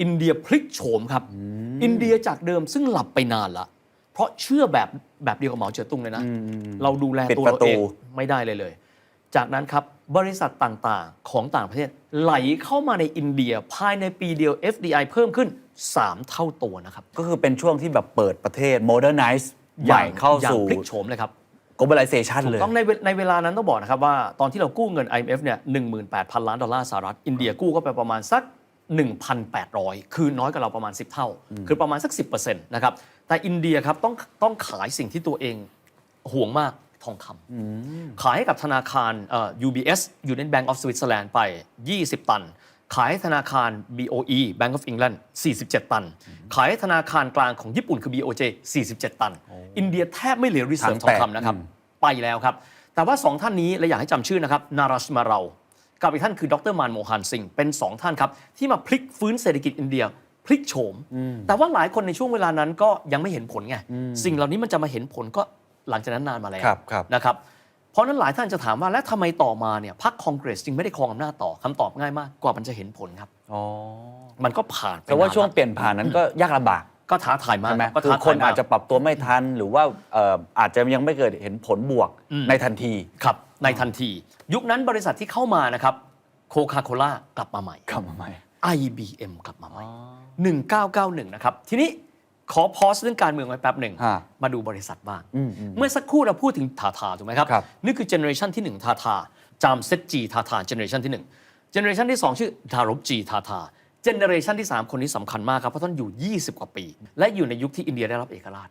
อินเดียพลิกโฉมครับ อินเดียจากเดิมซึ่งหลับไปนานละเพราะเชื่อแบบแบบเดียวกับเหมาเจ๋อตุงเลยนะ เราดูแลปิดตัวประเราตูเองไม่ได้เลยเลย จากนั้นครับบริษัทต่างๆ ของต่างประเทศไหลเข้ามาในอินเดียภายในปีเดียว FDI เพิ่มขึ้น 3 เท่าตัวนะครับ ก็คือเป็นช่วงที่แบบเปิดประเทศ modernize ใหม่เข้าอย่งสู่พลิกโฉมเลยครับ globalization เลยต้องในเวในเวลานั้นต้องบอกนะครับว่าตอนที่เรากู้เงิน IMF เนี่ย18,000 ล้านดอลลาร์สหรัฐ อินเดียกู้ก็ไปประมาณสัก 1,800 คือน้อยกว่าเราประมาณ 10 เท่า คือประมาณสัก 10%นะครับ แต่อินเดียครับต้องต้องขายสิ่งที่ตัวเองห่วงมากทองคำขายให้กับธนาคารเอ่อ UBS Union Bank of Switzerland ไป 20 ตัน ขายให้ธนาคาร BOE Bank of England 47 ตัน ขายให้ธนาคารกลางของญี่ปุ่นคือ BOJ 47 ตัน อินเดียแทบไม่เหลือรีเซิร์ฟทองคำนะครับ ไปแล้วครับ แต่ว่า 2 ท่านนี้เราอยากให้จำชื่อนะครับ นาราชมาเรา กับอีกท่านคือดรมานโมฮันซิงเป็น 2 ท่านครับ ที่มาพลิกฟื้นเศรษฐกิจอินเดีย พลิกโฉม แต่ว่าหลายคนในช่วงเวลานั้นก็ยังไม่เห็นผลไงสิ่งเหล่านี้มันจะมาเห็นผลก็หลังจากนั้นนานมาแล้วครับครับนะครับเพราะฉะนั้นหลายท่านจะถามว่าแล้วทำไมต่อมาเนี่ยพรรคคองเกรสจึงไม่ได้ครองอำนาจต่อคำตอบง่ายมากกว่ามันจะเห็นผลครับอ๋อมันก็ผ่านไปแต่ว่าช่วงนนเปลี่ยนผ่านนั้นก็ยากลำบากก็ท้าทายมากใช่ไหมก็คือท้าคทายนมากอาจจะปรับตัวไม่ทันหรือว่าเอ่ออาจจะยังไม่เกิดเห็นผลบวกอืมในทันทีครับ ในทันที ยุคนั้นบริษัทที่เข้ามานะครับโคคาโคล่ากลับมาใหม่เข้ามาใหม่ IBM กลับมาใหม่ 1991 นะครับ ทีนี้ขอพอสเรื่องการเมืองไว้แป๊บหนึ่ง ฮะมาดูบริษัทบ้าง อืมอืมเมื่อสักครู่เราพูดถึงทาทาถูกไหมครับ ครับ นี่คือเจเนอเรชันที่ 1 ทาทา จามเซตจีทาทาเจเนอเรชันที่ 1 เจเนอเรชันที่ 2 ชื่อดารบจีทาทา เจเนอเรชันที่ 3 คนนี้สำคัญมากครับ เพราะท่านอยู่ 20 กว่าปี และอยู่ในยุคที่อินเดียได้รับเอกราช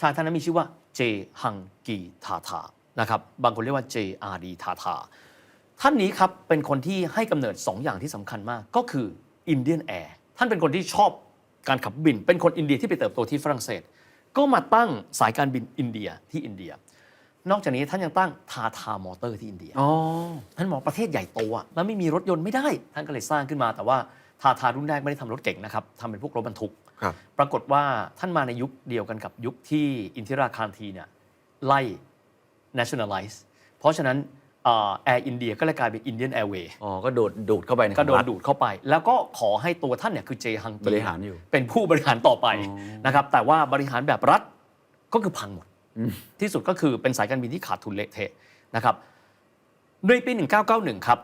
ชายท่านนั้นมีชื่อว่าเจฮังกีทาทา นะครับบางคนเรียกว่า JRD ทาทาท่านนี้ครับเป็นคนที่ให้กำเนิด 2 อย่างที่สำคัญมากก็คืออินเดียนแอร์ท่านเป็นคนที่ชอบการขับบิน เป็นคนอินเดียที่ไปเติบโตที่ฝรั่งเศส ก็มาตั้งสายการบินอินเดียที่อินเดีย นอกจากนี้ท่านยังตั้งทาทามอเตอร์ที่อินเดียอ๋อท่านมองประเทศใหญ่โตอะแล้วไม่มีรถยนต์ไม่ได้ ท่านก็เลยสร้างขึ้นมาแต่ว่าทาทารุ่นแรกไม่ได้ทำรถเก่งนะครับทำเป็นพวกรถบรรทุกครับปรากฏว่าท่านมาในยุคเดียวกันกับยุคที่อินทิราคารทีเนี่ยไล่ nationalize เพราะฉะนั้นแอร์อินเดียก็เลยกลายเป็นอินเดียนแอร์เวย์อ๋อ ก็โดดดูดเข้าไปในก็โดนรัฐดูดเข้าไป แล้วก็ขอให้ตัวท่านเนี่ยคือเจฮังกีบริหารอยู่ เป็นผู้บริหารต่อไปนะครับ แต่ว่าบริหารแบบรัฐก็คือพังหมด ที่สุดก็คือเป็นสายการบินที่ขาดทุนเละเทะนะครับในปี 1991 ครับ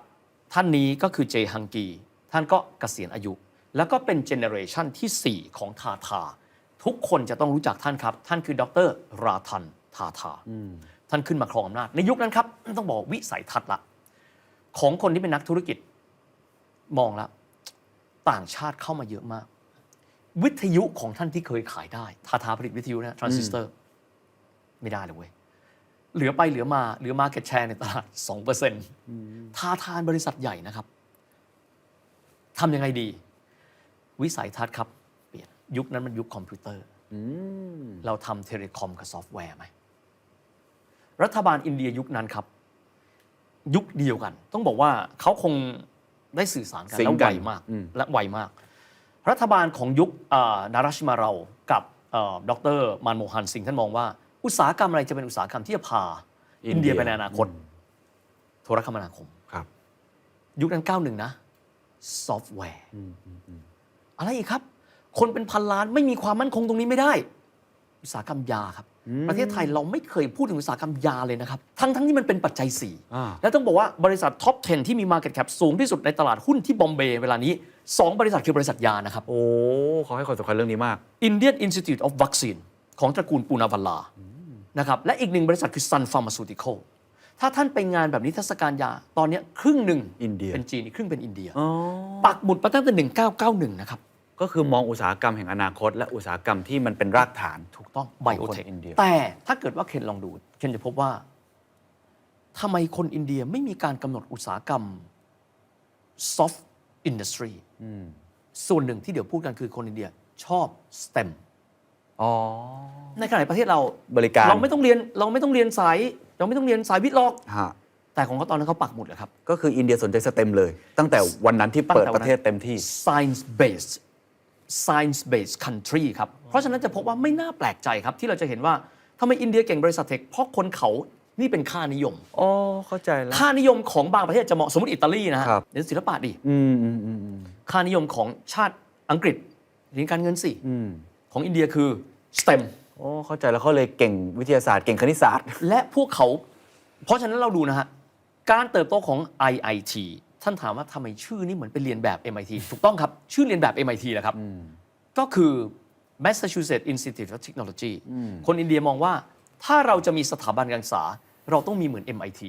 ท่านนี้ก็คือเจฮังกี ท่านก็เกษียณอายุ แล้วก็เป็นเจเนอเรชันที่ 4 ของทาทา ทุกคนจะต้องรู้จักท่านครับ ท่านคือดรราทันทาทา ท่านขึ้นมาครองอำนาจในยุคนั้นครับต้องบอกวิสัยทัศน์ละ ของคนที่เป็นนักธุรกิจมองแล้วต่างชาติเข้ามาเยอะมาก วิทยุของท่านที่เคยขายได้ ทาทาผลิตวิทยุนะทรานซิสเตอร์ ไม่ได้เลยเว้ยเหลือไปเหลือมาเหลือมาเก็ตแชร์ในตลาด2%ทาทานบริษัทใหญ่นะครับทำยังไงดี วิสัยทัศน์ครับ เปลี่ยนยุคนั้นมันยุคคอมพิวเตอร์เราทำเทเลคอมกับซอฟต์แวร์ไหม รัฐบาลอินเดียยุคนั้นครับ ยุคเดียวกัน ต้องบอกว่าเขาคงได้สื่อสารกันซิงแล้วกัไวนมากอืมและไวมาก รัฐบาลของยุคเอ่อนาราชิมาเรากับเอ่อดรมานโมฮันสิงห์ท่านมองว่า อุตสาหกรรมอะไรจะเป็นอุตสาหกรรมที่จะพา อินเดียไปในอนาคต โทรคมนาคมครับ ยุคนั้น 91 นะ ซอฟต์แวร์อะไรอีกครับ คนเป็นพันล้านไม่มีความมั่นคงตรงนี้ไม่ได้ อุตสาหกรรมยาครับ ประเทศไทยเราไม่เคยพูดถึงอุตสาหกรรมยาเลยนะครับ ทั้งทั้งที่มันเป็นปัจจัยอ่า4แล้วต้องบอกว่าบริษัทท็อป 10 ที่มี Market Cap สูงที่สุดในตลาดหุ้นที่บอมเบย์เวลานี้ 2 บริษัทคือบริษัทยานะครับ โอ้เขาให้ความสำคัญเรื่องนี้มาก Indian Institute of Vaccine ของตระกูลปูนาวัลลานะครับและอีกหนึ่งบริษัทคือ Sun Pharmaceutical ถ้าท่านไปงานแบบนิทรรศการยา ตอนเนี้ยครึ่งหนึ่งอินเดียเป็นจีนอีกครึ่งเป็นอินเดียอ๋อปักหมุดมาตั้งแต่1991นะครับ ก็คือมองอุตสาหกรรมแห่งอนาคต และอุตสาหกรรมที่มันเป็นรากฐาน ถูกต้องไบโอเทคคนอินเดียแต่ถ้าเกิดว่าเคนลองดู เคนจะพบว่าทำไมคนอินเดียไม่มีการกำหนดอุตสาหกรรม soft industry ส่วนหนึ่งที่เดี๋ยวพูดกันคือคนอินเดียชอบ STEM อ๋อในขณะที่ประเทศเราบริการเราไม่ต้องเรียนเราไม่ต้องเรียนสายเราไม่ต้องเรียนสายวิทย์หรอกฮะแต่ของเขาตอนนั้นเขาปักหมุดเลยครับ ก็คืออินเดียสนใจสเต็มเลย ตั้งแต่วันนั้นที่เปิดตั้งแต่วันนั้นประเทศเต็มที่ science based science based country ครับ เพราะฉะนั้นจะพบว่าไม่น่าแปลกใจครับที่เราจะเห็นว่าทำไมอินเดียเก่งบริษัทเทคเพราะคนเขานี่เป็นค่านิยม อ๋อเข้าใจแล้ว ค่านิยมของบางประเทศจะเหมาะสมมติอิตาลีนะฮะครับ เดี๋ยวศิลปะดิอืมอืมอืมอืมค่านิยมของชาติอังกฤษเรียนการเงินสิอืมของอินเดียคือ STEM โอ้เข้าใจแล้วเขาเลยเก่งวิทยาศาสตร์เก่งคณิตศาสตร์ และพวกเขา เพราะฉะนั้นเราดูนะฮะ การเติบโตของ IIT ท่านถามว่าทำไมชื่อนี่เหมือนเป็นเรียนแบบ MIT ถูกต้องครับ ชื่อเรียนแบบ MIT แหละครับ ก็คือ Massachusetts Institute of Technology คนอินเดียมองว่าถ้าเราจะมีสถาบันการศึกษา เราต้องมีเหมือน MIT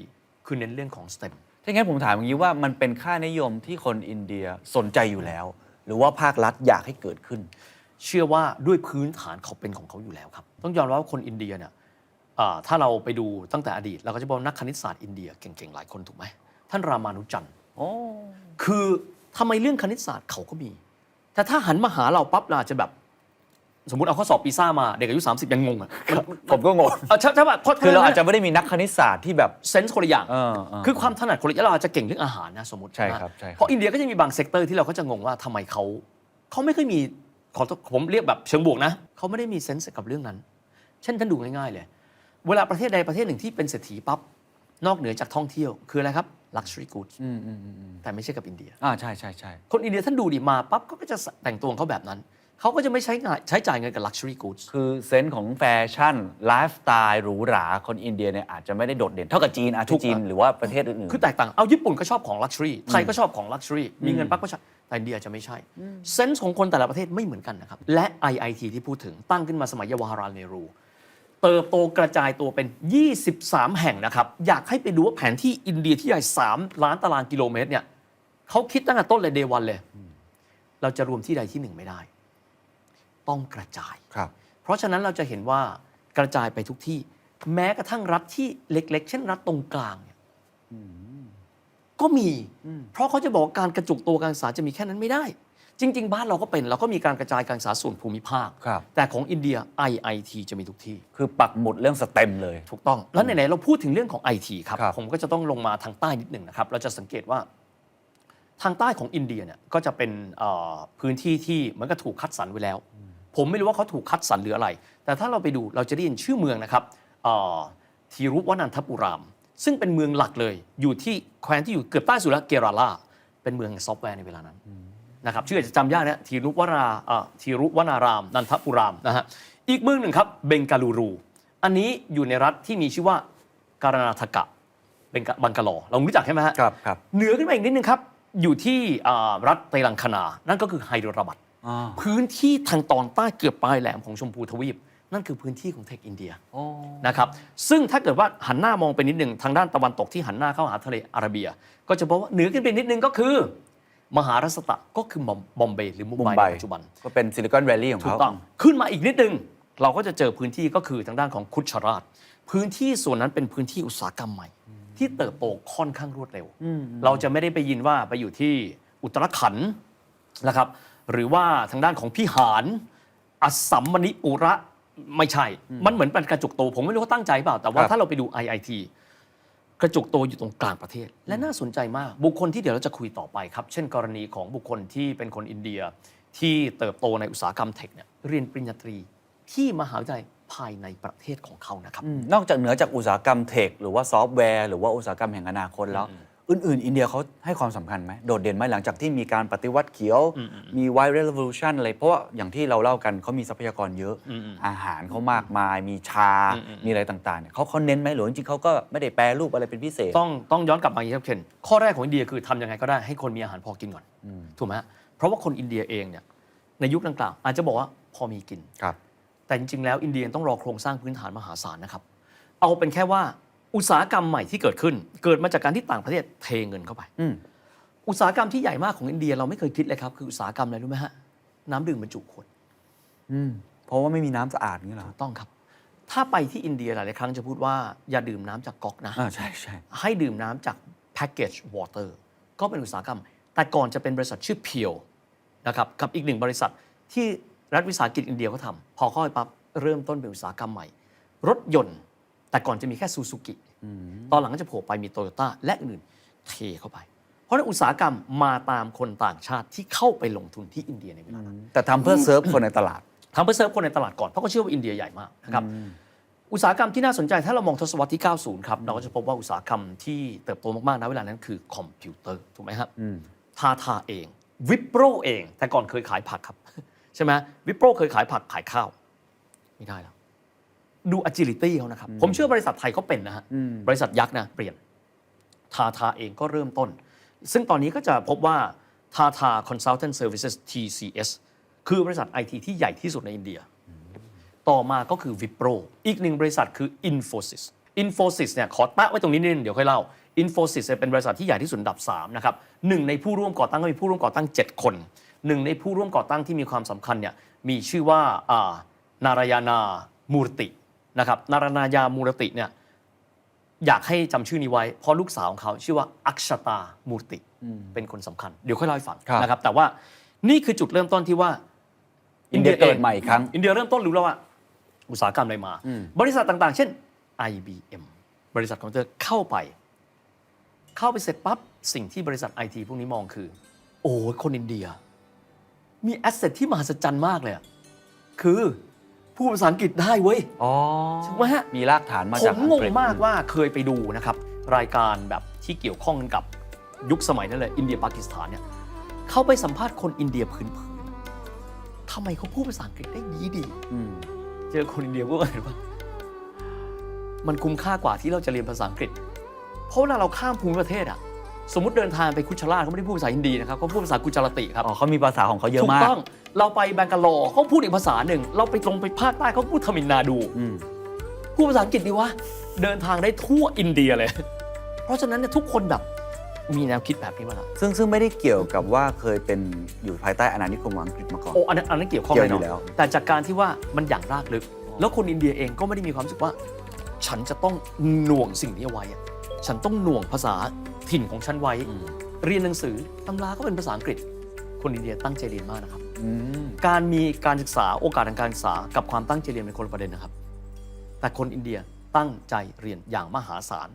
คือเน้นเรื่องของ STEM ถ้างั้นผมถามอย่างนี้ว่ามันเป็นค่านิยมที่คนอินเดียสนใจอยู่แล้ว หรือว่าภาครัฐอยากให้เกิดขึ้น เชื่อว่าด้วยพื้นฐานเขาเป็นของเขาอยู่แล้วครับ ต้องยอมรับว่าคนอินเดียเนี่ยอ่าถ้าเราไปดูตั้งแต่อดีต เราก็จะบอกนักคณิตศาสตร์อินเดียเก่งๆ หลายคนถูกไหมท่านรามานุจันทร์โอ้ คือทำไมเรื่องคณิตศาสตร์เขาก็มี แต่ถ้าหันมาหาเราปั๊บเราอาจจะแบบ สมมติเอาข้อสอบปีซ่ามาเด็กอายุ 30 ยังงงอะมันผมก็งงเออใช่ใช่ป่ะเพราะคือเราอาจจะไม่ได้มีนักคณิตศาสตร์ที่แบบเซนส์คนละอย่างเออเออคือความถนัดคนละอย่างเราอาจจะเก่งเรื่องอาหารนะสมมติใช่ครับนะใช่ครับเพราะอินเดียก็จะมีบางเซกเตอร์ที่เราก็จะงงว่าทำไมเขาเขาไม่ค่อยมีขอโทษผมเรียกแบบเชิงบวกนะเขาไม่ได้มีเซนส์กับเรื่องนั้น เช่นท่านดูง่ายๆเลย เวลาประเทศใดประเทศหนึ่งที่เป็นเศรษฐีปั๊บนอกเหนือจากท่องเที่ยวคืออะไรครับ luxury goods อืมอืมอืมอืมแต่ไม่ใช่กับอินเดีย อ่าใช่ใช่ใช่คนอินเดียท่านดูดิมาปั๊บเขาก็จะแต่งตัวของเขาแบบนั้น เขาก็จะไม่ใช้งานใช้จ่ายเงินกับ luxury goods คือเซนส์ของแฟชั่นไลฟ์สไตล์หรูหราคนอินเดียเนี่ยอาจจะไม่ได้โดดเด่นเท่ากับจีนอาจถูจะกจีนอะหรือว่าประเทศอื่นๆคือแตกต่าง เอาญี่ปุ่นก็ชอบของ luxury ไทยก็ชอบของ luxury มีเงินปั๊บก็ใช่แต่อินเดียจะไม่ใช่ เซนส์ของคนแต่ละประเทศไม่เหมือนกันนะครับ และ IIT ที่พูดถึงตั้งขึ้นมาสมัยเยาวาราเนรู เติบโตกระจายตัวเป็น 23 แห่งนะครับ อยากให้ไปดูว่าแผนที่อินเดียที่ใหญ่ 3 ล้านตารางกิโลเมตรเนี่ยเขาคิดตั้งแต่ต้นเลยเดวันเลย เราจะรวมที่ใดที่หนึ่งไม่ได้ ต้องกระจาย ครับ เพราะฉะนั้นเราจะเห็นว่ากระจายไปทุกที่ แม้กระทั่งรัฐที่เล็ก ๆ เช่นรัฐตรงกลางเนี่ยก็มี เพราะเขาจะบอกว่าการกระจุกตัวการศึกษาจะมีแค่นั้นไม่ได้ จริง ๆ บ้านเราก็เป็นเราก็มีการกระจายการศึกษาส่วนภูมิภาค ครับ แต่ของอินเดีย IIT จะมีทุกที่ คือปักหมุดเรื่องสเต็มเลย ถูกต้อง แล้วไหน ๆ เราพูดถึงเรื่องของ IT ครับ ครับ ผมก็จะต้องลงมาทางใต้นิดหนึ่งนะครับ เราจะสังเกตว่า ทางใต้ของอินเดียเนี่ยก็จะเป็นเอ่อพื้นที่ที่เหมือนกับถูกคัดสรรไว้แล้ว ผมไม่รู้ว่าเขาถูกคัดสรรหรืออะไร แต่ถ้าเราไปดูเราจะได้ยินชื่อเมืองนะครับเอ่อทีรุวนันทปุราม ซึ่งเป็นเมืองหลักเลย อยู่ที่แคว้นที่อยู่เกือบใต้สุดแล้วเกราลาเป็นเมืองแห่งซอฟต์แวร์ในเวลานั้น นะครับชื่ออาจจะจำยากนะทีรุวนาเอ่อทีรุวนาราม นันทปุรามนะฮะอีกเมืองหนึ่งครับเบงกาลูรู อันนี้อยู่ในรัฐที่มีชื่อว่าการนาทกะเป็นบังกาลอเรารู้จักใช่ไหมฮะครับครับเหนือขึ้นมาอีกนิดนึงครับ อยู่ที่อ่ารัฐเตลังคานา นั่นก็คือไฮโดรบัดอ่าพื้นที่ทางตอนใต้เกือบปลายแหลมของชมพูทวีป นั่นคือพื้นที่ของเทคอินเดียโอ้นะครับซึ่งถ้าเกิดว่าหันหน้ามองไปนิดหนึ่งทางด้านตะวันตกที่หันหน้าเข้าหาทะเลอาระเบีย ก็จะพบว่าเหนือขึ้นไปนิดนึงก็คือ มหารัสตะก็คือบอมบอมเบย์หรือมุมมุมไบไบในปัจจุบัน ก็เป็นซิลิคอนแวลลีย์ของถูกเขาต้องขึ้นมาอีกนิดนึง เราก็จะเจอพื้นที่ก็คือทางด้านของคุชราช พื้นที่ส่วนนั้นเป็นพื้นที่อุตสาหกรรมใหม่ ที่เติบโตค่อนข้างรวดเร็ว เราจะไม่ได้ไปยินว่าไปอยู่ที่อุตรขันธ์นะครับ หรือว่าทางด้านของพิหารอัสสัมมณิปุระไม่ใช่ มันเหมือนเป็นกระจุกโต ผมไม่รู้ว่าตั้งใจเปล่า แต่ว่าครับถ้าเราไปดู IIT กระจุกโตอยู่ตรงกลางประเทศ และน่าสนใจมาก บุคคลที่เดี๋ยวเราจะคุยต่อไปครับ เช่นกรณีของบุคคลที่เป็นคนอินเดียที่เติบโตในอุตสาหกรรมเทคเนี่ยเรียนปริญญาตรีที่มหาวิทยาลัยภายในประเทศของเขานะครับอืมนอกจากเหนือจากอุตสาหกรรมเทคหรือว่าซอฟต์แวร์หรือว่าอุตสาหกรรมแห่งอนาคตแล้ว อื่นๆ อินเดียเขาให้ความสำคัญไหมโดดเด่นไหมหลังจากที่มีการปฏิวัติเขียว มี White Revolution อะไร เพราะว่าอย่างที่เราเล่ากันเขามีทรัพยากรเยอะ อาหารเขามากมาย มีชา มีอะไรต่างๆเนี่ยเขาเขาเน้นไหมหรือจริงๆเขาก็ไม่ได้แปรรูปอะไรเป็นพิเศษ ต้องต้องย้อนกลับมาอย่างนี้ครับเคนข้อแรกของอินเดียคือทำยังไงก็ได้ให้คนมีอาหารพอกินก่อนถูกไหมฮะเพราะว่าคนอินเดียเองเนี่ยในยุคดังกล่าว อาจจะบอกว่าพอมีกินครับ แต่จริงๆแล้วอินเดียต้องรอโครงสร้างพื้นฐานมหาศาลนะครับเอาเป็นแค่ว่า อุตสาหกรรมใหม่ที่เกิดขึ้น เกิดมาจากการที่ต่างประเทศเทเงินเข้าไป อืมอุตสาหกรรมที่ใหญ่มากของอินเดียเราไม่เคยคิดเลยครับ คืออุตสาหกรรมอะไรรู้ไหมฮะน้ำดื่มบรรจุขวดอืมเพราะว่าไม่มีน้ำสะอาดนี่เหรอต้องครับ ถ้าไปที่อินเดียหลายๆครั้งจะพูดว่าอย่าดื่มน้ำจากก๊อกนะ อ่าใช่ใช่ให้ดื่มน้ำจาก package water ก็เป็นอุตสาหกรรม แต่ก่อนจะเป็นบริษัทชื่อเพียวนะครับกับอีกหนึ่งบริษัทที่รัฐวิสาหกิจอินเดียเขาทำพอเข้าไปปั๊บเริ่มต้นเป็นอุตสาหกรรมใหม่ รถยนต์ แต่ก่อนจะมีแค่ซูซูกิตอนหลังก็จะโผล่ไปมีโตโยต้าและอื่นๆเทเข้าไป เพราะฉะนั้นอุตสาหกรรมมาตามคนต่างชาติที่เข้าไปลงทุนที่อินเดียในเวลานั้นแต่ทำเพื่อเซิร์ฟคนในตลาดทำเพื่อเซิร์ฟคนในตลาดก่อนเพราะเขาเชื่อว่าอินเดียใหญ่มากนะครับอุตสาหกรรมที่น่าสนใจถ้าเรามองทศวรรษที่ 90 ครับ เราก็จะพบว่าอุตสาหกรรมที่เติบโตมากๆนะเวลานั้นคือคอมพิวเตอร์ถูกไหมครับอืมทาทาเองวิปโรเอง แต่ก่อนเคยขายผักครับ ใช่ไหมวิปโรเคยขายผักขายข้าว ไม่ได้แล้ว ดู agility เขานะครับ ผมเชื่อบริษัทไทยเขาเป็นนะฮะ บริษัทยักษ์นะเปลี่ยน ทาทาเองก็เริ่มต้น ซึ่งตอนนี้ก็จะพบว่าทาทา Consultant Services TCS คือบริษัทไอทีที่ใหญ่ที่สุดในอินเดีย ต่อมาก็คือ Wipro อีกหนึ่งบริษัทคือ Infosys Infosys เนี่ยขอแตะไว้ตรงนี้นิดนึงเดี๋ยวค่อยเล่า Infosys เนี่ยเป็นบริษัทที่ใหญ่ที่สุดอันดับ3นะครับหนึ่งในผู้ร่วมก่อตั้งก็มีผู้ร่วมก่อตั้ง 7 คนหนึ่งในผู้ร่วมก่อตั้งที่มีความสำคัญเนี่ยมีชื่อว่าอ่านารายานามูรติ นะครับนารายามูรติเนี่ยอยากให้จำชื่อนี้ไว้ เพราะลูกสาวของเขาชื่อว่าอักชตามูรติเป็นคนสำคัญ เดี๋ยวค่อยเล่าให้ฟังครับนะครับ แต่ว่านี่คือจุดเริ่มต้นที่ว่า อินเดียเกิดใหม่อีกครั้ง อินเดียเริ่มต้นรู้แล้วว่า อุตสาหกรรมอะไรมา บริษัทต่างๆ เช่น IBM บริษัทคอมพิวเตอร์เข้าไป เข้าไปเสร็จปั๊บสิ่งที่บริษัทไอทีพวกนี้มองคือ โอ้ยคนอินเดีย มีแอสเซทที่มหัศจรรย์มากเลยอะคือ พูดภาษาอังกฤษได้เว้ย อ๋อถูกไหมฮะ มีรากฐานมาผจากมอังกงฤษมากว่าเคยไปดูนะครับรายการแบบที่เกี่ยวข้องกับยุคสมัยนั้นเลยอินเดียปากีสถานเนี่ยเขาไปสัมภาษณ์คนอินเดียพื้นๆทำไมเขาพูดภาษาอังกฤษได้ดีดี อืมเจอคนอินเดียพวกอะไรวะมันคุ้มค่ากว่าที่เราจะเรียนภาษาอังกฤษ เพราะเวลาเราข้ามภูมิประเทศอะ สมมติเดินทางไปคุชราชเขาไม่ได้พูดภาษาฮินดีนะครับเขาพูดภาษากุจาราติครับ อ๋อเขามีภาษาของเขาเยอะถูกมาก ต้องเราไปแบงกาโลอเขาพูดอีกภาษาหนึ่ง เราไปลงไปภาคใต้เขาพูดทมิลนาดูอืม พูดภาษาอังกฤษดีวะเดินทางได้ทั่วอินเดียเลย เพราะฉะนั้นเนี่ยทุกคนแบบมีแนวคิดแบบนี้มาละซึ่งซึ่งไม่ได้เกี่ยวกับว่าเคยเป็นอยู่ภายใต้อาณานิคมของอังกฤษมาก่อน โอ้อันนั้นอันนั้นเกี่ยวข้องเกี่แน่ยวนอยู่อนแล้ว แต่จากการที่ว่ามันอย่างรากลึก แล้วคนอินเดียเองก็ไม่ได้มีความรู้สึกว่า ฉันจะต้องหน่วงสิ่งนี้เอาไว้อะฉันต้องหน่วงภาษา ถิ่นของฉันไว้ เรียนหนังสือตำราก็เป็นภาษาอังกฤษ คนอินเดียตั้งใจเรียนมากนะครับอืมการมีการศึกษาโอกาสทางการศึกษากับความตั้งใจเรียนเป็นคนละประเด็นนะครับ แต่คนอินเดียตั้งใจเรียนอย่างมหาศาล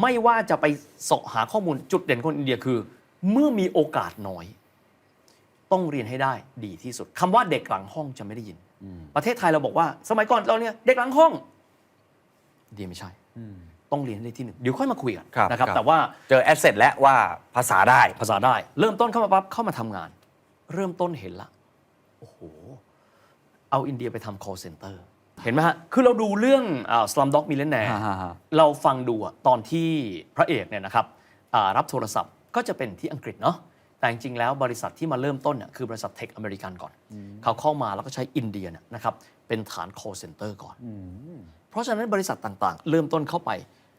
ไม่ว่าจะไปเสาะหาข้อมูลจุดเด่นคนอินเดียคือ เมื่อมีโอกาสน้อย ต้องเรียนให้ได้ดีที่สุดคำว่าเด็กหลังห้องจะไม่ได้ยิน ประเทศไทยเราบอกว่า สมัยก่อนเราเนี่ยเด็กหลังห้องอินเดียไม่ใช่ ต้องเรียนให้ได้ที่หนึ่งเดี๋ยวค่อยมาคุยกันครับนะครับครับแต่ว่าเจอแอสเซทแล้วว่าภาษาได้ภาษาได้ เริ่มต้นเข้ามาปั๊บเข้ามาทำงาน เริ่มต้นเห็นละโอ้โหเอาอินเดียไปทำ call center เห็นไหมฮะ คือเราดูเรื่องสลัมด็อกมิเลนแนร์ฮ่าฮ่าฮ่าเราฟังดูอะตอนที่พระเอกเนี่ยนะครับอ่ารับโทรศัพท์ก็จะเป็นที่อังกฤษเนาะ แต่จริงๆ แล้วบริษัทที่มาเริ่มต้นเนี่ยคือบริษัทเทคอเมริกันก่อน เขาเข้ามาแล้วก็ใช้อินเดียเนี่ยนะครับเป็นฐาน call center ก่อน เพราะฉะนั้นบริษัทต่างๆ เริ่มต้นเข้าไป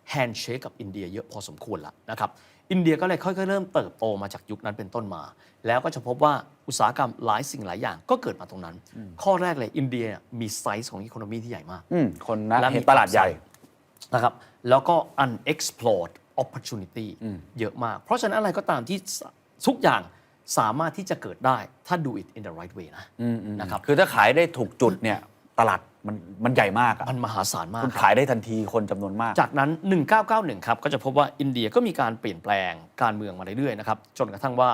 แฮนด์เชคกับอินเดียเยอะพอสมควรแล้วนะครับอินเดียก็เลยค่อยๆเริ่มเติบโตมาจากยุคนั้นเป็นต้นมา แล้วก็จะพบว่าอุตสาหกรรมหลายสิ่งหลายอย่างก็เกิดมาตรงนั้น ข้อแรกเลยอินเดียมีไซส์ของอีโคโนมีที่ใหญ่มากอืมคนนะและมีเห็นตลาดใหญ่นะครับแล้วก็ unexplored opportunity เยอะมาก เพราะฉะนั้นอะไรก็ตามที่สทุกอย่างสามารถที่จะเกิดได้ถ้า do it in the right way นะนะครับคือถ้าขายได้ถูกจุดเนี่ย ตลาดมันมันใหญ่มากอะมันมหาศาลมากคุณครับ ขายได้ทันทีคนจำนวนมาก จากนั้น 1991 ครับ ก็จะพบว่าอินเดียก็มีการเปลี่ยนแปลงการเมืองมาเรื่อยๆนะครับ จนกระทั่งว่า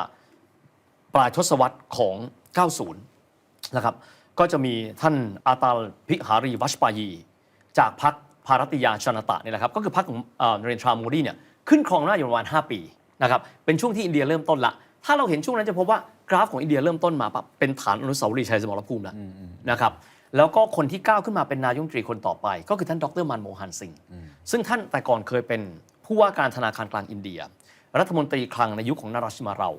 ปลายทศวรรษของ 90 นะครับ ก็จะมีท่านอาตาลพิหารีวัชปายี จากพรรคภารติยาชนตะเนี่ยนะครับ ก็คือพรรคของเอ่อนเรนทราโมดีเนี่ยขึ้นครองอำนาจอยู่ประมาณ 5 ปีนะครับ เป็นช่วงที่อินเดียเริ่มต้นละ ถ้าเราเห็นช่วงนั้นจะพบว่ากราฟของอินเดียเริ่มต้นมาปั๊บเป็นฐานอนุสาวรีย์ชัยสมรภูมิแล้วนะครับ แล้วก็คนที่ก้าวขึ้นมาเป็นนายกรัฐมนตรีคนต่อไป ก็คือท่านดรมันโมฮันสิงห์ซึ่งท่านแต่ก่อนเคยเป็นผู้ว่าการธนาคารกลางอินเดีย รัฐมนตรีคลังในยุคของนาราชิมาเรา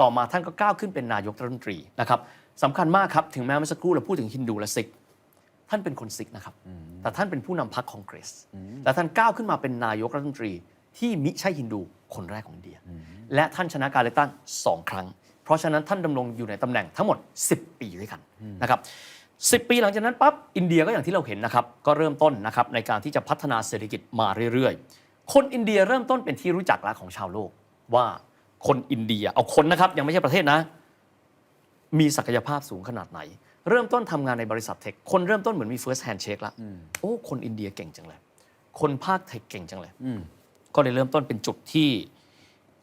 ต่อมาท่านก็ก้าวขึ้นเป็นนายกรัฐมนตรีนะครับสำคัญมากครับ ถึงแม้เมื่อสักครู่เราพูดถึงฮินดูและซิก ท่านเป็นคนซิกนะครับ แต่ท่านเป็นผู้นำพรรคคองเกรสแต่ท่านก้าวขึ้นมาเป็นนายกรัฐมนตรี ที่มิใช่ฮินดูคนแรกของอินเดีย และท่านชนะการเลือกตั้งสองครั้ง เพราะฉะนั้นท่านดำรงอยู่ในตำแหน่งทั้งหมด 10 ปีด้วยกันนะครับ 10 ปีหลังจากนั้นปั๊บอินเดียก็อย่างที่เราเห็นนะครับ ก็เริ่มต้นนะครับในการที่จะพัฒนาเศรษฐกิจมาเรื่อยๆ คนอินเดียเริ่มต้นเป็นที่รู้จักแล้วของชาวโลกว่าคนอินเดียเอาคนนะครับยังไม่ใช่ประเทศนะ มีศักยภาพสูงขนาดไหน เริ่มต้นทำงานในบริษัทเทค คนเริ่มต้นเหมือนมี first handshake ละโอ้ คนอินเดียเก่งจังเลย คนภาคเทคเก่งจังเลยก็เลยเริ่มต้นเป็นจุดที่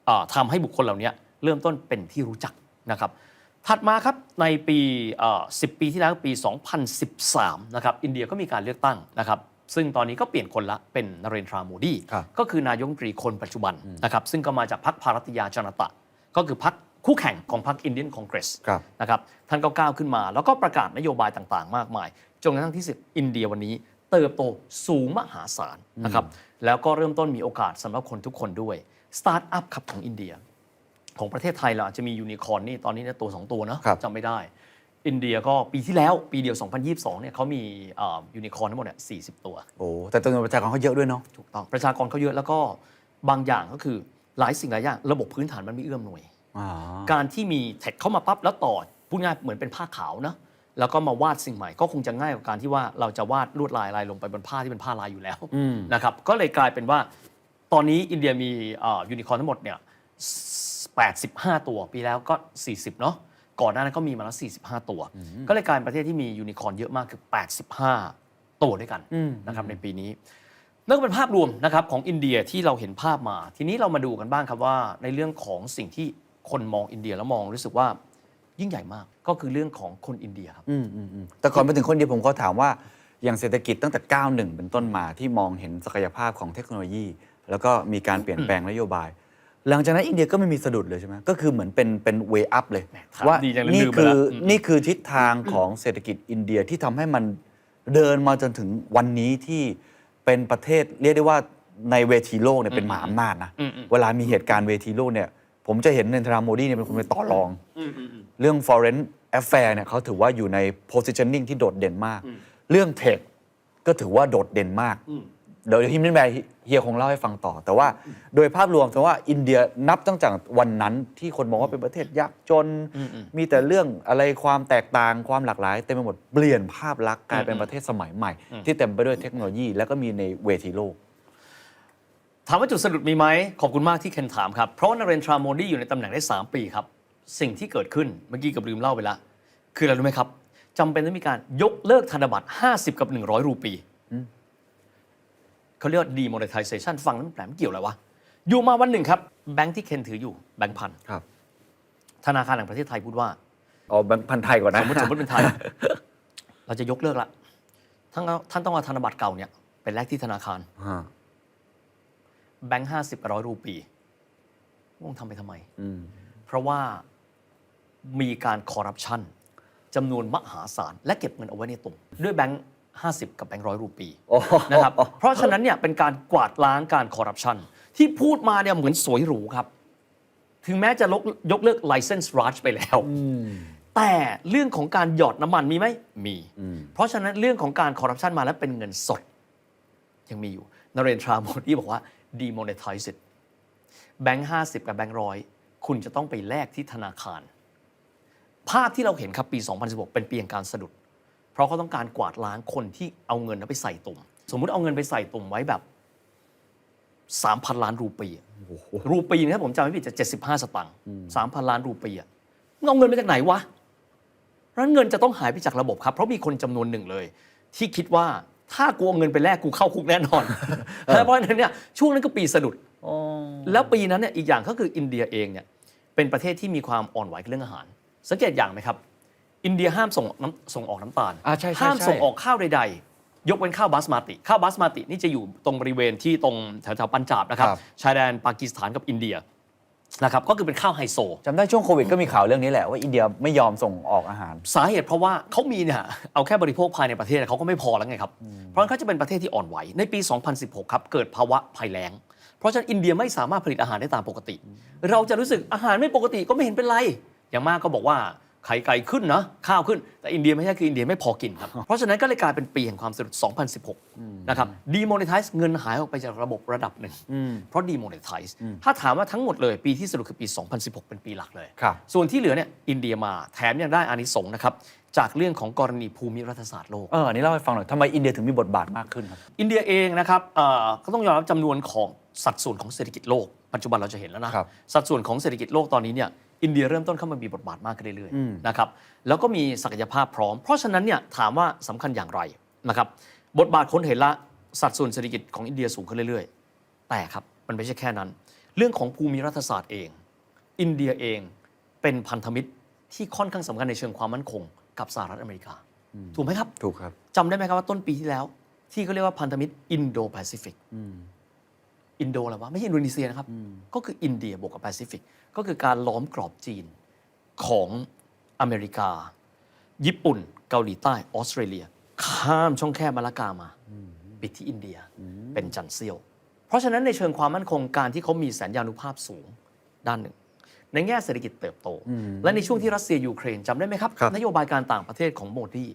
อ่าทำาให้บุคคลเหล่านี้เริ่มต้นเป็นที่รู้จักนะครับ ถัดมาครับในปีเอ่อ10 ปีที่แล้วปี 2013 นะครับอินเดียก็มีการเลือกตั้งนะครับซึ่งตอนนี้ก็เปลี่ยนคนละเป็นนเรนทราโมดีครับก็คือนายกรัฐมนตรีคนปัจจุบันนะครับซึ่งก็มาจากพรรคภารติยาจนตะ ก็คือพรรคคู่แข่งของพรรคอินเดียนคอนเกรสครับนะครับท่านก็ก้าวขึ้นมา แล้วก็ประกาศนโยบายต่างๆ มากมายจนกระทั่งที่สุดอินเดียวันนี้เติบโตสูงมหาศาลนะครับแล้วก็เริ่มต้นมีโอกาสสำหรับคนทุกคนด้วยสตาร์ทอัพครับของอินเดีย ของประเทศไทยเราอาจจะมียูนิคอร์นนี่ตอนนี้เนี่ยตัว 2 ตัวเนอะครับ จำไม่ได้ อินเดียก็ปีที่แล้วปีเดียว 2022 เนี่ยเขามียูนิคอร์นทั้งหมดเนี่ย40 ตัว โอ้แต่จำนวนประชากรเขาเยอะด้วยเนาะ ถูกต้องประชากรเขาเยอะแล้วก็บางอย่างก็คือหลายสิ่งหลายอย่าง ระบบพื้นฐานมันไม่เอื้อมหน่วยอ่าการที่มีเทคเข้ามาปั๊บแล้วต่อพูดง่ายเหมือนเป็นผ้าขาวนะแล้วก็มาวาดสิ่งใหม่ก็คงจะง่ายกว่าการที่ว่าเราจะวาดลวดลายลายลงไปบนผ้าที่เป็นผ้าลายอยู่แล้วนะครับก็เลยกลายเป็นว่า ตอนนี้อินเดียมียูนิคอร์นทั้งหมดเนี่ย 85 ตัว ปีแล้วก็ 40 เนาะก่อนหน้านั้นก็มีมาแล้ว 45 ตัว ก็เลยกลายเป็นประเทศที่มียูนิคอร์นเยอะมากคือ 85 ตัวด้วยกันนะครับในปีนี้นั่นก็เป็นภาพรวมนะครับของอินเดียที่เราเห็นภาพมา ทีนี้เรามาดูกันบ้างครับว่า ในเรื่องของสิ่งที่คนมองอินเดียแล้วมองรู้สึกว่ายิ่งใหญ่มากก็คือเรื่องของคนอินเดียครับ อืมอืมอืมแต่ก่อนไปถึงคนเดียวผมก็ถามว่าอย่างเศรษฐกิจตั้งแต่ 91 เป็นต้นมาที่มองเห็นศักยภาพของเทคโนโลยี แล้วก็มีการเปลี่ยนแปลงนโยบาย หลังจากนั้นอินเดียก็ไม่มีสะดุดเลยใช่ไหมก็คือเหมือนเป็นเป็นเวอัพเลยแหมถามว่าดีจังเลยนี่ลืมไปคืแล้อวอนี่คือทิศทางของเศรษฐกิจอินเดียที่ทำให้มันเดินมาจนถึงวันนี้ที่เป็นประเทศเรียกได้ว่าในเวทีโลกเนี่ยเป็นมหาอำนาจนะอืมอืมเวลามีเหตุการณ์เวทีโลกเนี่ย ผมจะเห็นเนนทราโมดีเนี่ยเป็นคนไปต่อรอง เรื่อง foreign affair เนี่ยเขาถือว่าอยู่ใน positioning ที่โดดเด่นมาก เรื่อง tech ก็ถือว่าโดดเด่นมาก เดี๋ยวฮิมนินแบร์เฮียคงเล่าให้ฟังต่อ แต่ว่าโดยภาพรวมแต่ว่าอินเดียนับตั้งแต่วันนั้นที่คนมองว่าเป็นประเทศยากจน มีแต่เรื่องอะไรความแตกต่างความหลากหลายเต็มไปหมดเปลี่ยนภาพลักษณ์กลายเป็นประเทศสมัยใหม่ ที่เต็มไปด้วยเทคโนโลยี แล้วก็มีในเวทีโลกถามว่าจุดสะดุดมีไหมขอบคุณมากที่เคนถามครับ เพราะว่านเรนทราโมดีอยู่ในตำแหน่งได้ 3 ปีครับ สิ่งที่เกิดขึ้นเมื่อกี้กับลืมเล่าไปแล้วคืออะไรรู้ไหมครับจำเป็นต้องมีการยกเลิกธนบัตร 50 กับ 100 รูปี เขาเรียกว่า demonetization ฟังแล้วมันแปลกมันเกี่ยวอะไรวะ อยู่มาวันหนึ่งครับ แบงค์ที่เคนถืออยู่แบงค์พันครับ ธนาคารแห่งประเทศไทยพูดว่าเอาแบงค์พันไทยก่อนนะสมมติสมมติเป็นไทย เราจะยกเลิกละท่านเอาท่านต้องเอาธนบัตรเก่าเนี่ยไปแลกที่ธนาคารฮะแบงค์ห้าสิบร้อยรูปีวงทำไปทำไมอืมเพราะว่ามีการคอร์รัปชันจำนวนมหาศาลและเก็บเงินเอาไว้ในตุ่มด้วยแบงค์ ห้าสิบกับแบงค์ร้อยรูปีโอ้นะครับเพราะฉะนั้นเนี่ยเป็นการกวาดล้างการคอร์รัปชันที่พูดมาเนี่ยเหมือนสวยหรูครับ ถึงแม้จะลกยกเลิก license raj ไปแล้วแต่เรื่องของการหยอดน้ำมันมีไหมมี เพราะฉะนั้นเรื่องของการคอร์รัปชันมาแล้วเป็นเงินสด ยังมีอยู่นเรนทราโมดีบอกว่า demonetize it แบงค์ห้าสิบกับแบงค์ร้อยคุณจะต้องไปแลกที่ธนาคาร ภาพที่เราเห็นครับปี 2016 เป็นปีแห่งการสะดุดเพ ราะเขาต้องการกวาดล้างคนที่เอาเงินนั้นไปใส่ตุ่ม สมมุติเอาเงินไปใส่ตุ่มไว้แบบ3,000 ล้านรูปีอะรูปีนะถ้าผมจำไม่ผิดจะ 75 สตางค์3,000 ล้านรูปีอะมึงเอาเงินมาจากไหนวะเพราะฉะนั้นเงินจะต้องหายไปจากระบบครับ เพราะมีคนจำนวนหนึ่งเลย ที่คิดว่าถ้ากูเอาเงินไปแลกกูเข้าคุกแน่นอน เพราะฉะนั้นเนี่ยช่วงนั้นก็ปีสะดุดแล้วปีนั้นเนี่ยอีกอย่างก็คืออินเดียเองเนี่ยเป็นประเทศที่มีความอ่อนไหวกับเรื่องอาหาร สังเกตอย่างไหมครับ อินเดียห้ามส่งน้ำส่งออกน้ำตาล อ่าใช่ใช่ห้ามใช่ ส่งออกข้าวใดๆ ยกเว้นข้าวบาสมาติ ข้าวบาสมาตินี่จะอยู่ตรงบริเวณที่ตรงแถวๆปัญจาบนะครับ ครับ ชายแดนปากีสถานกับอินเดียนะครับ ก็คือเป็นข้าวไฮโซ จำได้ช่วงโควิดก็มีข่าวเรื่องนี้แหละว่าอินเดียไม่ยอมส่งออกอาหาร สาเหตุเพราะว่าเขามีเนี่ยเอาแค่บริโภคภายในประเทศเขาก็ไม่พอแล้วไงครับ เพราะฉะนั้นเขาจะเป็นประเทศที่อ่อนไหว ในปี 2016 ครับ เกิดภาวะภัยแล้ง เพราะฉะนั้นอินเดียไม่สามารถผลิตอาหารได้ตามปกติ เราจะรู้สึกอาหารไม่ปกติก็ไม่เห็นเป็นไร อย่างมากก็บอกว่า ไข่ไก่ขึ้นนะข้าวขึ้น แต่อินเดียไม่ใช่คืออินเดียไม่พอกินครับ เพราะฉะนั้นก็เลยกลายเป็นปีแห่งความสะดุด 2016 นะครับ demonetize เงินหายออกไปจากระบบระดับหนึ่ง เพราะ demonetize ถ้าถามว่าทั้งหมดเลยปีที่สะดุดคือปี 2016 เป็นปีหลักเลยครับส่วนที่เหลือเนี่ยอินเดียมาแถมยังได้อานิสงส์นะครับจากเรื่องของกรณีภูมิรัฐศาสตร์โลก เอออันนี้เล่าให้ฟังหน่อยทำไมอินเดียถึงมีบทบาทมากขึ้นครับ อินเดียเองนะครับเอ่อก็ต้องยอมรับจำนวนของสัดส่วนของเศรษฐกิจโลก ปัจจุบันเราจะเห็นแล้วนะครับสัดส่วนของเศรษฐกิจโลกตอนนี้เนี่ย อินเดียเริ่มต้นเข้ามามีบทบาทมากขึ้นเรื่อยๆนะครับแล้วก็มีศักยภาพพร้อม เพราะฉะนั้นเนี่ยถามว่าสำคัญอย่างไรนะครับบทบาทคนเห็นละสัดส่วนเศรษฐกิจของอินเดียสูงขึ้นเรื่อยๆ แต่ครับมันไม่ใช่แค่นั้น เรื่องของภูมิรัฐศาสตร์เอง อินเดียเองเป็นพันธมิตรที่ค่อนข้างสำคัญในเชิงความมั่นคง กับสหรัฐอเมริกา ถูกไหมครับถูกครับจำได้ไหมครับว่าต้นปีที่แล้ว ที่เขาเรียกว่าพันธมิตรอินโดแปซิฟิก อินโดอะไรวะไม่ใช่อินโดนีเซียนะครับ ก็คืออินเดียบวกกับแปซิฟิก ก็คือการล้อมกรอบจีนของอเมริกา ญี่ปุ่น เกาหลีใต้ออสเตรเลีย ข้ามช่องแคบมาละกามา ปิดที่อินเดียเป็นจันเซียว เพราะฉะนั้นในเชิงความมั่นคงการที่เขามีสัญญานุภาพสูงด้านหนึ่ง ในแง่เศรษฐกิจเติบโต และในช่วงที่รัสเซียยูเครนจำได้ไหมครับครับนโยบายการต่างประเทศของโมดี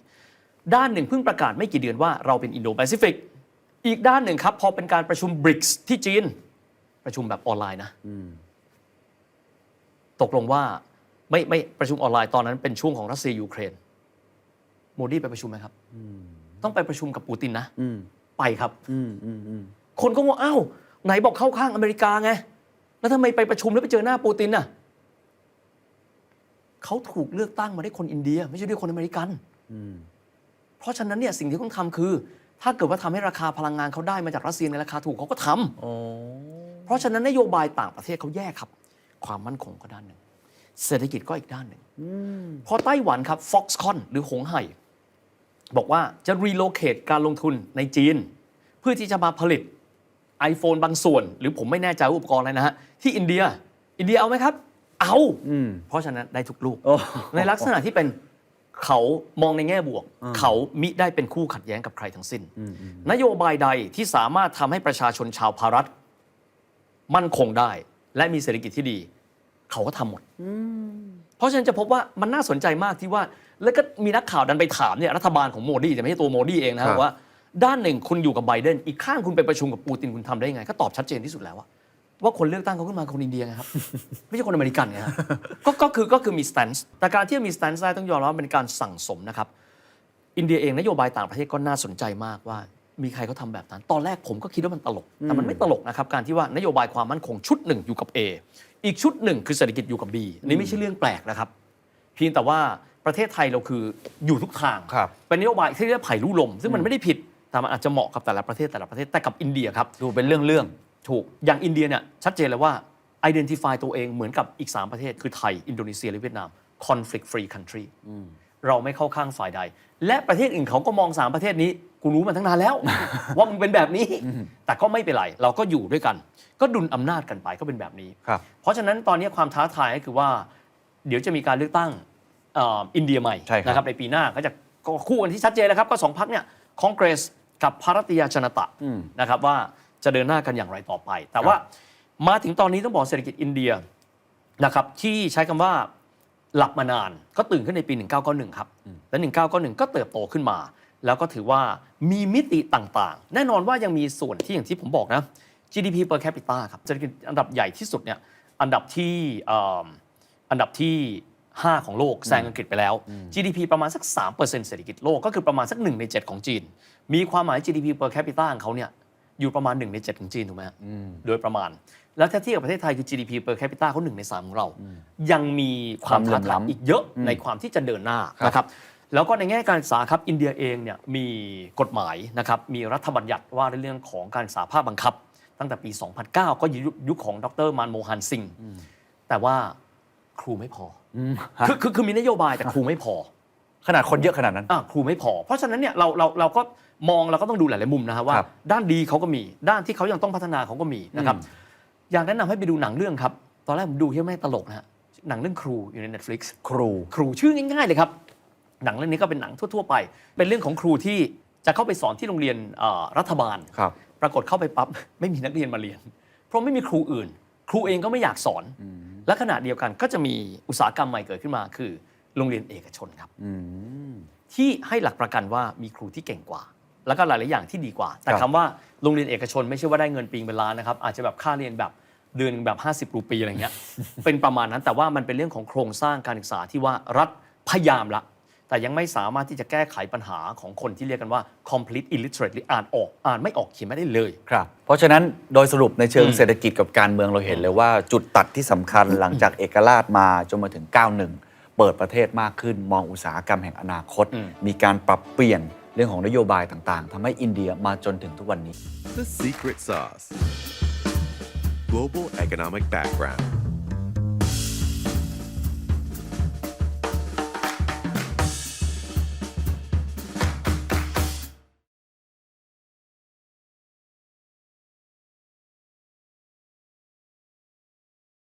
ด้านหนึ่งเพิ่งประกาศไม่กี่เดือนว่าเราเป็นอินโดแปซิฟิก อีกด้านหนึ่งครับ พอเป็นการประชุมบริกส์ที่จีน ประชุมแบบออนไลน์นะตกลงว่าไม่ไม่ประชุมออนไลน์ตอนนั้นเป็นช่วงของรัสเซียยูเครนโมดีไปประชุมไหมครับต้องไปประชุมกับปูตินนะอืมไปครับอืมอืมอืมคนก็ว่าอ้าวไหนบอกเข้าข้างอเมริกาไง แล้วทำไมไปประชุมแล้วไปเจอหน้าปูตินน่ะเขาถูกเลือกตั้งมาได้คนอินเดีย ไม่ใช่ด้วยคนอเมริกันอืมเพราะฉะนั้นเนี่ยสิ่งที่ต้องทำคือ ถ้าเกิดว่าทำให้ราคาพลังงานเขาได้มาจากรัสเซียในราคาถูกเขาก็ทำโอ้เพราะฉะนั้นนโยบายต่างประเทศเขาแยกครับ ความมั่นคงก็ด้านหนึ่ง เศรษฐกิจก็อีกด้านหนึ่งพอไต้หวันครับ Foxconn หรือหงไห่บอกว่าจะรีโลเคตการลงทุนในจีน เพื่อที่จะมาผลิต iPhone บางส่วน หรือผมไม่แน่ใจว่าอุปกรณ์อะไรนะฮะ ที่อินเดีย อินเดียเอาไหมครับ เอาอืมเพราะฉะนั้นได้ทุกลูกโอ้ในลักษณะที่เป็น เขามองในแง่บวก เขามิได้เป็นคู่ขัดแย้งกับใครทั้งสิ้น นโยบายใดที่สามารถทำให้ประชาชนชาวภารัฐ มั่นคงได้ และมีเศรษฐกิจที่ดี เขาก็ทำหมด เพราะฉะนั้นจะพบว่ามันน่าสนใจมากที่ว่า แล้วก็มีนักข่าวดันไปถามเนี่ยรัฐบาลของโมดีแต่ไม่ใช่ตัวโมดีเองนะครัครับบว่า ด้านหนึ่งคุณอยู่กับไบเดนอีกข้างคุณไปประชุมกับปูตินคุณทำได้ยังไง ก็ตอบชัดเจนที่สุดแล้วว่า ว่าคนเลือกตั้งเขาขึ้นมาคนอินเดียไงครับ ไม่ใช่คนอเมริกันไงฮะก็ก็คือก็คือมีสแตนส์แต่การที่มีสแตนส์ได้ต้องยอมรับว่าเป็นการสั่งสมนะครับ อินเดียเองนโยบายต่างประเทศก็น่าสนใจมากว่า มีใครเขาทำแบบนั้น ตอนแรกผมก็คิดว่ามันตลก แต่มันไม่ตลกนะครับ การที่ว่านโยบายความมั่นคงชุดหนึ่งอยู่กับ A อีกชุดหนึ่งคือเศรษฐกิจอยู่กับ B อันนี่ไม่ใช่เรื่องแปลกนะครับ เพียงแต่ว่าประเทศไทยเราคืออยู่ทุกทาง ครับ เป็นนโยบายที่เรียกว่าไผ่ลู่ลม ซึ่งมันไม่ได้ผิดแต่มันอาจจะเหมาะกับแต่ละประเทศแต่ละประเทศแต่กับอินเดียครับ ดูเป็นเรื่องเรื่อง ถูกอย่างอินเดียเนี่ยชัดเจนเลยว่า identify ตัวเองเหมือนกับอีก 3 ประเทศ คือไทย อินโดนีเซียและเวียดนาม conflict free country เราไม่เข้าข้างฝ่ายใด และประเทศอื่นเขาก็มอง 3 ประเทศนี้กูรู้มาตั้งนานแล้ว ว่ามึงเป็นแบบนี้ แต่ก็ไม่เป็นไร เราก็อยู่ด้วยกัน ก็ดุลอำนาจกันไปก็เป็นแบบนี้ครับเพราะฉะนั้นตอนนี้ความท้าทายก็คือว่า เดี๋ยวจะมีการเลือกตั้งเอ่ออินเดียใหม่ใช่ครับนะครับในปีหน้าก็จะก็คู่กันที่ชัดเจนแล้วครับก็สองพักเนี่ยคอนเกรสกับภารติยาจนตะนะครับว่า จะเดินหน้ากันอย่างไรต่อไป แต่ว่ามาถึงตอนนี้ต้องบอกเศรษฐกิจอินเดียนะครับที่ใช้คำว่าหลับมานานก็ตื่นขึ้นในปี 1991 ครับ และ 1991 ก็เติบโตขึ้นมา แล้วก็ถือว่ามีมิติต่างๆ แน่นอนว่ายังมีส่วนที่อย่างที่ผมบอกนะ GDP per capita ครับเศรษฐกิจอันดับใหญ่ที่สุดเนี่ยอันดับที่เอิ่มอันดับที่ 5 ของโลกแซงอังกฤษไปแล้ว GDP ประมาณสัก 3%เศรษฐกิจโลกก็คือประมาณสัก 1 ใน 7 ของจีน มีความหมาย GDP per capita ของเขาเนี่ย อยู่ประมาณ 1 ใน 7 ของจีนถูกไหมฮะโดยประมาณ แล้วถ้าเทียบกับประเทศไทยคือ GDP per capita เขา1ใน 3 ของเรา ยังมีความความเหลื่ท้าอมทายล้ำอีกเยอะในความที่จะเดินหน้าครับนะครับแล้วก็ในแง่การศึกษาครับอินเดียเองเนี่ยมีกฎหมายนะครับมีรัฐบัญญัติว่าในเรื่องของการศึกษาภาคบังคับ ตั้งแต่ปี 2009 ก็ยุคยุคของดรมานโมฮันซิงแต่ว่าครูไม่พออมฮะคือคือคือมีนโยบายแต่ครูไม่พอ ขนาดคนเยอะขนาดนั้นอะครูไม่พอ เพราะฉะนั้นเนี่ยเราเราเราก็ มองเราก็ต้องดูหลาย ๆ มุมนะครับว่า ครับด้านดีเขาก็มี ด้านที่เขายังต้องพัฒนาเขาก็มีนะครับอยากแนะนำให้ไปดูหนังเรื่องครับ ตอนแรกผมดูที่ไม่ตลกนะฮะหนังเรื่องครูอยู่ใน Netflix ครู ครูชื่อง่ายๆเลยครับ หนังเรื่องนี้ก็เป็นหนังทั่ว ๆ ไป เป็นเรื่องของครูที่จะเข้าไปสอนที่โรงเรียนเอ่อรัฐบาล ครับ ปรากฏเข้าไปปั๊บ ไม่มีนักเรียนมาเรียน เพราะไม่มีครูอื่น ครูเองก็ไม่อยากสอน และขณะเดียวกันก็จะมีอุตสาหกรรมใหม่เกิดขึ้นมา คือโรงเรียนเอกชนครับ อืม ที่ให้หลักประกันว่ามีครูที่เก่งกว่า แล้วก็หลาย ๆ อย่างที่ดีกว่า แต่คครับำว่าโรงเรียนเอกชนไม่ใช่ว่าได้เงินปีเป็นล้านนะครับอาจจะแบบค่าเรียนแบบเดือนหนึ่งแบบ 50รูปีอะไรเงี้ยเป็นประมาณนั้นแต่ว่ามันเป็นเรื่องของโครงสร้างการศึกษาที่ว่ารัฐพยายามละ แต่ยังไม่สามารถที่จะแก้ไขปัญหาของคนที่เรียกกันว่า complete illiterate หรืออ่านออกอ่านไม่ออกเขียนไม่ได้เลยครับเพราะฉะนั้นโดยสรุปในเชิงอืมเศรษฐกิจกับการเมืองเราเห็นเลยว่าจุดตัดที่สำคัญหลังจากเอกราชมาจนมาถึง 91 เปิดประเทศมากขึ้นมองอุตสาหกรรมแห่งอนาคตอืมมีการปรับเปลี่ยน เรื่องของนโยบายต่างๆทำให้อินเดียมาจนถึงทุกวันนี้ The secret sauce. Global economic background.